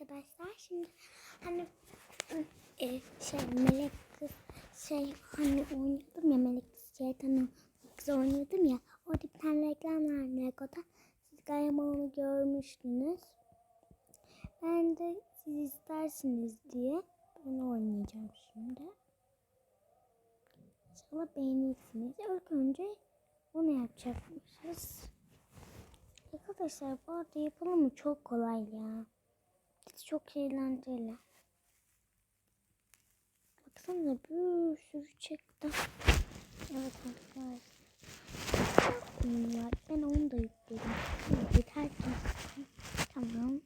arkadaşlar. Şimdi hani e, şey melek kız şey hani oynuyordum ya melek kız şeytanın kız oynuyordum ya. Orada bir tane reklam var Lego'da. Siz galiba onu görmüştünüz. Ben de siz istersiniz diye bunu oynayacağım şimdi. İnşallah beğenirsiniz. İlk önce bunu yapacakmışız. Arkadaşlar bu arada yapılımı çok kolay ya. Çok eğlenceli. Baksana bir sürü çıktı. Evet arkadaşlar. Ben onu da yükledim. Yeter ki. Tamam.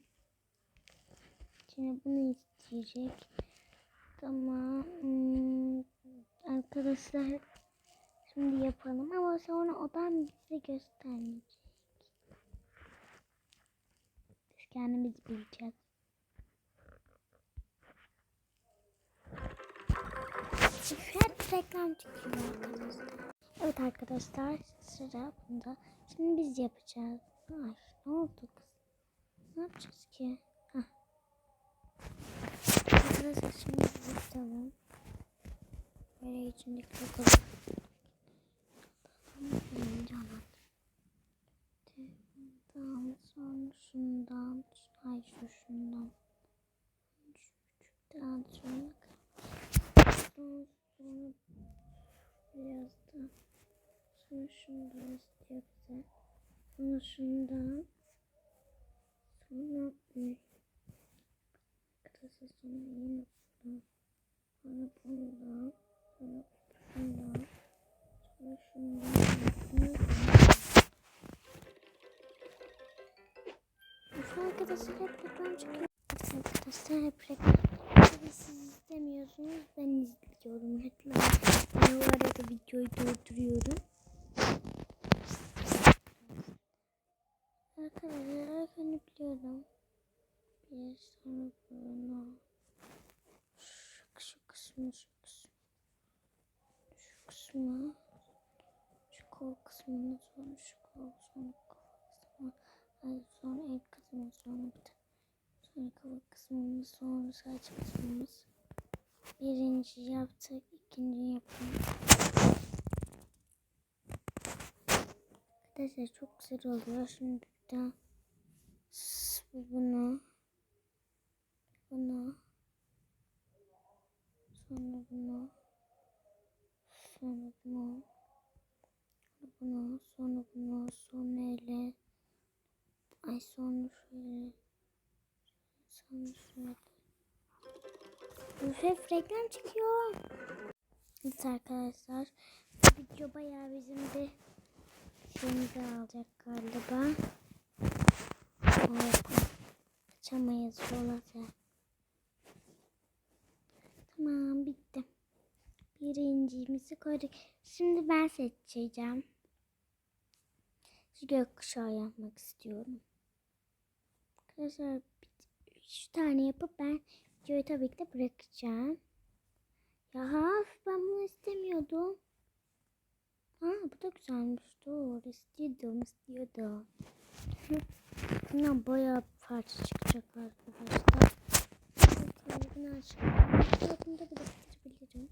Şimdi bunu isteyecek. Tamam. Hmm, arkadaşlar şimdi yapalım ama sonra odan bize göstermeyecek. Biz kendimiz bileceğiz. Hep reklam çıkıyor arkadaşlar. Evet arkadaşlar sıra bunda. Şimdi biz yapacağız. Ay ne oldu kız? Ne yapacağız ki? Hah. Arkadaşlar şimdi yapalım. Böyle içindeki sonra şundan. Ay şu şundan. Şu küçükten sonra Sonra sonra biraz da sonra şundan istiyor bize. Sonra şundan sonra arkadaşlar sonra yine bundan sonra bundan sonra şundan sonra şundan arkadaşlar hep reklam çıkıyor. Arkadaşlar hep reklam. Tabii siz istemiyorsunuz. Ben izliyorum reklam. Ben o arada videoyu durduruyorum. Arkadaşlar biliyorum. Bir sonra bunu. Şu, şu kısmı şu kısmı. Şu kısmı. Şu kol kısmını sonra şu kol sonra kısmı. Hayır sonra el kısmı sonra bir de sonra kafa kısmımız sonra saç kısmımız. Birinci yaptık, ikinci yapalım. Arkadaşlar çok güzel oluyor. Şimdi daha bunu bunu sonra bunu sonra bunu bunu sonra bunu sonra ele ay sonra şöyle sonra şöyle Üf, reklam çıkıyor. Evet arkadaşlar. Video bayağı bizim de şeyimizi alacak galiba. Açamayız olacak. Tamam bitti. Birincimizi koyduk. Şimdi ben seçeceğim. Şu gökkuşağı yapmak istiyorum. Arkadaşlar şu tane yapıp ben videoyu tabii ki de bırakacağım. Ya ben bunu istemiyordum. Ha bu da güzelmiş. Doğru istiyordum istiyordum. Bundan bayağı parça çıkacak arkadaşlar. Bunu açalım. Bunu da bırakabilirim.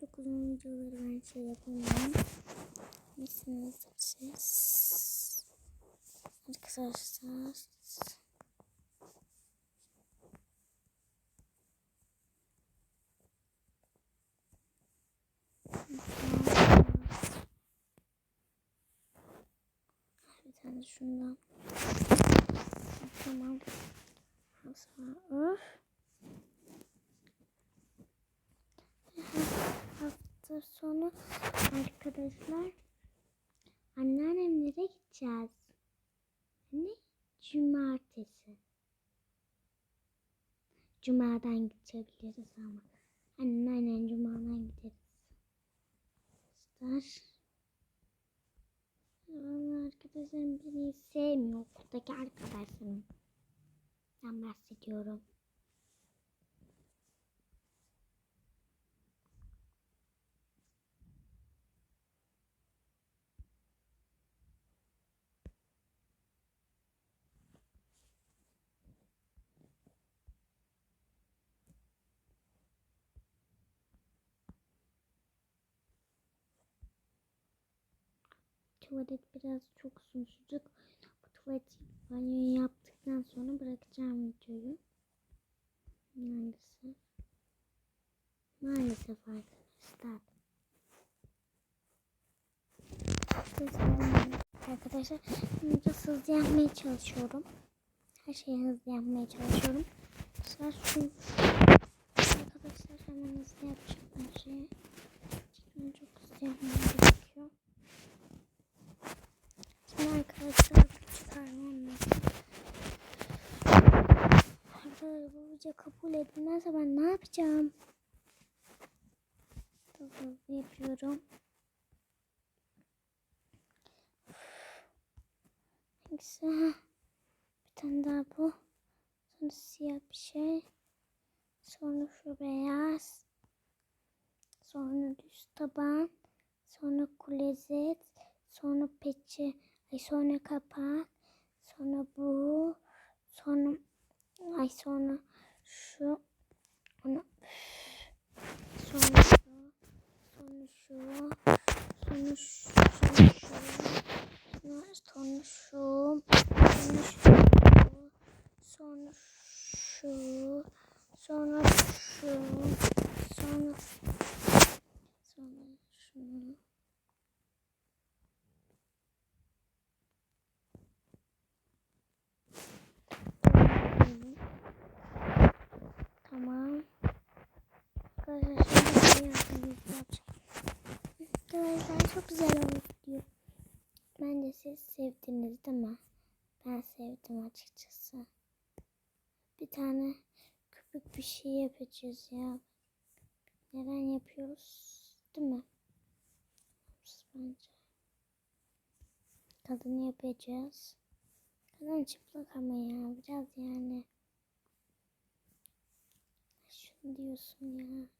Çok uzun videoları ben şey yapamıyorum. Nesini seçeceğiz? Arkadaşlar. Bir tane şundan. Tamam. Sonra öf. Hafta sonu arkadaşlar anneannemlere gideceğiz. Ne? Cumartesi. Cuma'dan gidebiliriz ama. Anneannem Cuma'dan gideriz. Arkadaşlar. Ama arkadaşlarım beni sevmiyor. Okuldaki arkadaşlarım. Ben bahsediyorum. Tuvalet biraz çok sürecek. Bu tuvalet banyoyu yaptıktan sonra bırakacağım videoyu. Maalesef. Maalesef arkadaşlar. Arkadaşlar biraz hızlı yapmaya çalışıyorum. Her şeyi hızlı yapmaya çalışıyorum. Arkadaşlar Arkadaşlar hemen hızlı yapacağım her şeyi. Çok hızlı yapmam gerekiyor. Şimdi arkadaşlar küçük hayvan Arkadaşlar bu video kabul edilmezse ben ne yapacağım? Hızlı yapıyorum. Neyse. Bir tane daha bu. Sonra siyah bir şey. Sonra şu beyaz. Sonra düz taban. Sonra kulezet. Sonra peçe. Ay sonra kapak. Sonra bu. Sonra ay sonra şu. Onu sonra şu. Sonra şu. Sonra şu. Sonra şu. Sonra şu. Sonra şu. Sonra şu. Sonra şu. Sonra sonra şunu. Böyle. Tamam. Arkadaşlar çok güzel oldu diyor. Ben de siz sevdiniz değil mi? Ben sevdim açıkçası. Bir tane köpük bir şey yapacağız ya. Neden yapıyoruz? Değil mi? Bence. Kadın yapacağız. Kadın çıplak ama ya. Biraz yani. Şunu diyorsun ya.